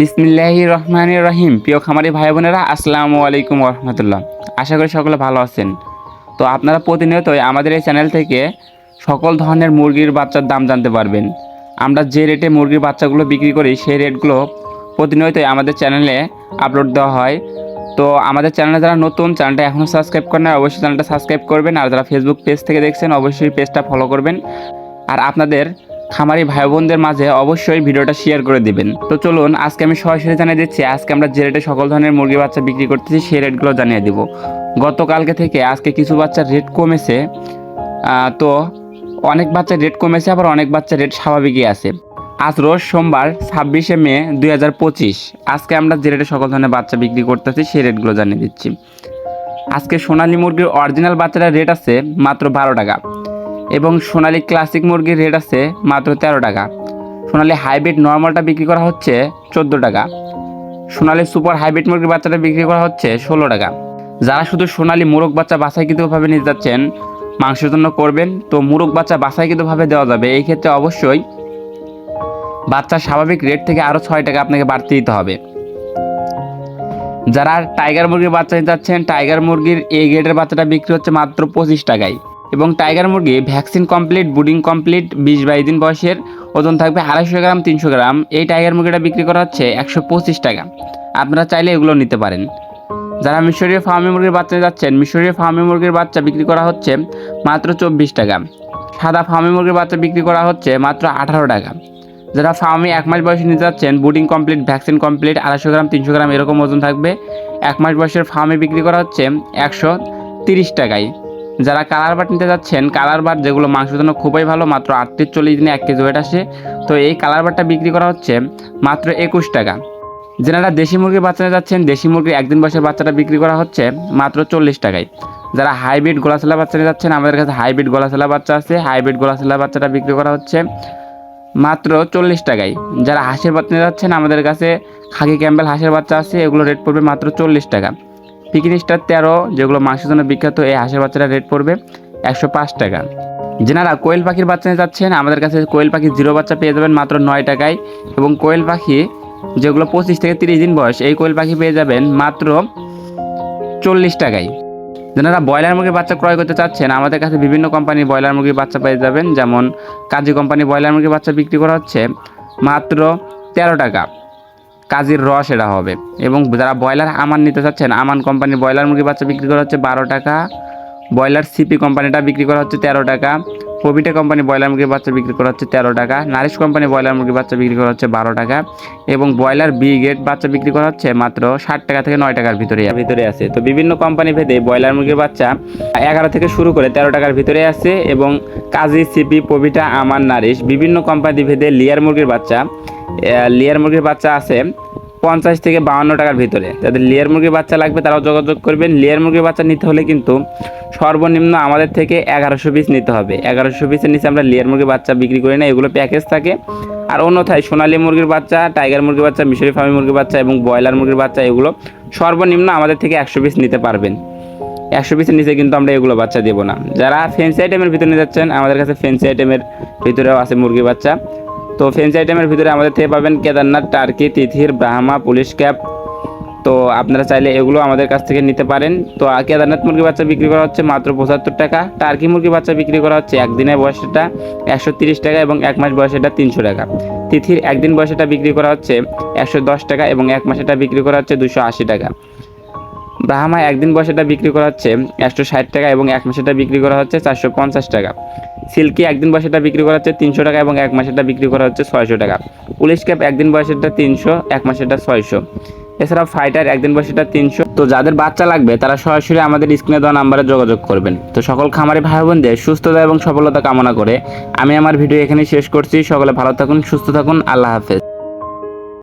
বিসমিল্লাহি রহমান রহিম। প্রিয় খামারি ভাই বোনেরা, আসসালামু আলাইকুম রহমতুল্লাহ আশা করি সকলে ভালো আছেন। তো আপনারা প্রতিনিয়তই আমাদের এই চ্যানেল থেকে সকল ধরনের মুরগির বাচ্চার দাম জানতে পারবেন। আমরা যে রেটে মুরগির বাচ্চাগুলো বিক্রি করি, সেই রেটগুলো প্রতিনিয়তই আমাদের চ্যানেলে আপলোড দেওয়া হয়। তো আমাদের চ্যানেলে যারা নতুন, চ্যানেলটা এখনও সাবস্ক্রাইব করেন অবশ্যই চ্যানেলটা সাবস্ক্রাইব করবেন। আর যারা ফেসবুক পেজ থেকে দেখছেন, অবশ্যই পেজটা ফলো করবেন। আর আপনাদের খামারি ভাই বোনদের মাঝে অবশ্যই ভিডিওটা শেয়ার করে দিবেন। তো চলুন, আজকে আমি সরাসরি জানিয়ে দিচ্ছি, আজকে আমরা যে রেটে সকল ধরনের মুরগি বাচ্চা বিক্রি করতেছি, সেই রেটগুলো জানিয়ে দিব। গতকালকে থেকে আজকে কিছু বাচ্চার রেট কমেছে তো অনেক বাচ্চার রেট কমেছে, আবার অনেক বাচ্চার রেট স্বাভাবিকই আছে। আজ রোজ সোমবার, ছাব্বিশে মে দুই হাজার পঁচিশ, আজকে আমরা যে রেটে সকল ধরনের বাচ্চা বিক্রি করতেছি, সেই রেটগুলো জানিয়ে দিচ্ছি। আজকে সোনালী মুরগির অরিজিনাল বাচ্চাটার রেট আছে মাত্র বারো টাকা। এবং সোনালি ক্লাসিক মুরগির রেট আছে মাত্র তেরো টাকা। সোনালি হাইব্রিড নর্মালটা বিক্রি করা হচ্ছে চোদ্দ টাকা। সোনালি সুপার হাইব্রিড মুরগির বাচ্চাটা বিক্রি করা হচ্ছে ষোলো টাকা। যারা শুধু সোনালি মোরগ বাচ্চা বাছাইকৃতভাবে নিতে যাচ্ছেন, মাংসের জন্য করবেন, তো মোরগ বাচ্চা বাছাইকৃতভাবে দেওয়া যাবে। এই ক্ষেত্রে অবশ্যই বাচ্চার স্বাভাবিক রেট থেকে আরও ছয় টাকা আপনাকে বাড়তে দিতে হবে। যারা টাইগার মুরগির বাচ্চা নিতে যাচ্ছেন টাইগার মুরগির এ গ্রেডের বাচ্চাটা বিক্রি হচ্ছে মাত্র পঁচিশ টাকায়। এবং টাইগার মুরগি ভ্যাকসিন কমপ্লিট বুডিং কমপ্লিট, বিশ বাইশ দিন বয়সের। ওজন থাকবে আড়াইশো গ্রাম, তিনশো গ্রাম। এই টাইগার মুরগিটা বিক্রি করা হচ্ছে একশো পঁচিশ টাকা। আপনারা চাইলে এগুলো নিতে পারেন। যারা মিশরীয় ফার্মি মুরগির বাচ্চা যাচ্ছেন, মিশরীয় ফার্মি মুরগির বাচ্চা বিক্রি করা হচ্ছে মাত্র চব্বিশ টাকা। সাদা ফার্মি মুরগির বাচ্চা বিক্রি করা হচ্ছে মাত্র আঠারো টাকা। যারা ফার্মে এক মাস বয়সে নিতে যাচ্ছেন বুডিং কমপ্লিট, ভ্যাকসিন কমপ্লিট, আড়াইশো গ্রাম, তিনশো গ্রাম এরকম ওজন থাকবে। এক মাস বয়সের ফার্মে বিক্রি করা হচ্ছে একশো তিরিশ টাকায়। যারা কালার বাট নিতে যাচ্ছেন কালার বাট যেগুলো মাংসের জন্য খুবই ভালো, মাত্র আটত্রিশ চল্লিশ দিনে এক কেজি ওয়েট আসে। তো এই কালার বাটটা বিক্রি করা হচ্ছে মাত্র একুশ টাকা। যারা দেশি মুরগির বাচ্চা নিতে যাচ্ছেন, দেশি মুরগির একদিন বয়সের বাচ্চাটা বিক্রি করা হচ্ছে মাত্র চল্লিশ টাকায়। যারা হাইব্রিড গোলাশালা বাচ্চা নিয়ে যাচ্ছেন, আমাদের কাছে হাইব্রিড গোলাশালা বাচ্চা আছে হাইব্রিড গোলাশালা বাচ্চাটা বিক্রি করা হচ্ছে মাত্র চল্লিশ টাকায়। যারা হাঁসের বাচ্চা নিয়ে যাচ্ছেন, আমাদের কাছে খাকি ক্যাম্বেল হাঁসের বাচ্চা আছে, এগুলো রেট পড়বে মাত্র চল্লিশ টাকা। পিকনিক স্টার তেরো, যেগুলো মাংসের জন্য বিখ্যাত, এই হাঁসের বাচ্চাটা রেট পড়বে একশো পাঁচ টাকা। যেনারা কোয়েল পাখির বাচ্চা নিতে যাচ্ছেন, আমাদের কাছে কোয়েল পাখি জিরো বাচ্চা পেয়ে যাবেন মাত্র নয় টাকায়। এবং কোয়েল পাখি, যেগুলো পঁচিশ থেকে তিরিশ দিন বয়স, এই কোয়েল পাখি পেয়ে যাবেন মাত্র চল্লিশ টাকায়। যেনারা ব্রয়লার মুরগির বাচ্চা ক্রয় করতে চাচ্ছেন, আমাদের কাছে বিভিন্ন কোম্পানির ব্রয়লার মুরগির বাচ্চা পেয়ে যাবেন, যেমন কাজী কোম্পানি ব্রয়লার মুরগির বাচ্চা বিক্রি করা হচ্ছে মাত্র তেরো টাকা। কাজীর রস এটা হবে। এবং যারা ব্রয়লার আমান নিতে চাচ্ছেন, আমান কোম্পানির ব্রয়লার মুরগির বাচ্চা বিক্রি করা হচ্ছে বারো টাকা। ব্রয়লার সিপি কোম্পানিটা বিক্রি করা হচ্ছে তেরো টাকা। পবিটা কোম্পানি ব্রয়লার মুরগির বাচ্চা বিক্রি করা হচ্ছে তেরো টাকা। নারিশ কোম্পানি ব্রয়লার মুরগির বাচ্চা বিক্রি করা হচ্ছে বারো টাকা। এবং ব্রয়লার বি গ্রেড বাচ্চা বিক্রি করা হচ্ছে মাত্র ষাট টাকা থেকে নয় টাকার ভিতরে। ভিতরে আছে। তো বিভিন্ন কোম্পানি ভেদে ব্রয়লার মুরগির বাচ্চা এগারো থেকে শুরু করে তেরো টাকার ভিতরে আছে এবং কাজী সিপি পবিটা আমান নারিশ বিভিন্ন কোম্পানি ভেদে লিয়ার মুরগির বাচ্চা লিয়ার মুরগির বাচ্চা আছে। পঞ্চাশ থেকে বাউন্ন টাকার ভিতরে। যাদের লেয়ার মুরগির বাচ্চা লাগবে তারাও যোগাযোগ করবেন। লেয়ার মুরগির বাচ্চা নিতে হলে কিন্তু সর্বনিম্ন আমাদের থেকে এগারোশো পিস নিতে হবে। এগারোশো পিসের নিচে আমরা লেয়ার মুরগির বাচ্চা বিক্রি করি না, এগুলো প্যাকেজ থাকে। আর অন্যথায় সোনালী মুরগির বাচ্চা টাইগার মুরগির বাচ্চা, মিশরি ফার্মি মুরগির বাচ্চা এবং ব্রয়লার মুরগির বাচ্চা, এগুলো সর্বনিম্ন আমাদের থেকে একশো পিস নিতে পারবেন। একশো পিসের নিচে কিন্তু আমরা এগুলো বাচ্চা দেবো না। যারা ফেন্সি আইটেমের ভিতরে নিয়ে যাচ্ছেন, আমাদের কাছে ফেন্সি আইটেমের ভিতরেও আছে মুরগির বাচ্চা। তো ফেন্সি আইটেমের ভিতরে আমাদের থেকে পাবেন কেদারনাথ, টার্কি, তিথির, ব্রাহ্মা, পুলিশ ক্যাপ তো আপনারা চাইলে এগুলো আমাদের কাছ থেকে নিতে পারেন। তো কেদারনাথ মুরগি বাচ্চা বিক্রি করা হচ্ছে মাত্র পঁচাত্তর টাকা। টার্কি মুরগি বাচ্চা বিক্রি করা হচ্ছে একদিনের বয়সেটা একশো তিরিশ টাকা এবং এক মাস বয়সেটা তিনশো টাকা। তিথির একদিন বয়সেটা বিক্রি করা হচ্ছে একশো দশ টাকা এবং এক মাসেটা বিক্রি করা হচ্ছে দুশো আশি টাকা। ব্রাহ্মা একদিন বয়সেটা বিক্রি করা হচ্ছে একশো ষাট টাকা এবং এক মাসেটা বিক্রি করা হচ্ছে চারশো পঞ্চাশ টাকা। সিল্কি একদিন বয়সেটা বিক্রি করা হচ্ছে তিনশো টাকা এবং এক মাসেটা বিক্রি করা হচ্ছে ছয়শো টাকা। পুলিশ ক্যাপ একদিন বয়সেরটা তিনশো, এক মাসেরটা ছয়শো। এছাড়াও ফাইটার একদিন বয়সেটা তিনশো। তো যাদের বাচ্চা লাগবে, তারা সরাসরি আমাদের স্ক্রিনে দেওয়া নাম্বারে যোগাযোগ করবেন। তো সকল খামারি ভাই বোনদের সুস্থতা এবং সফলতা কামনা করে আমি আমার ভিডিও এখানেই শেষ করছি। সকলে ভালো থাকুন, সুস্থ থাকুন। আল্লাহ হাফেজ।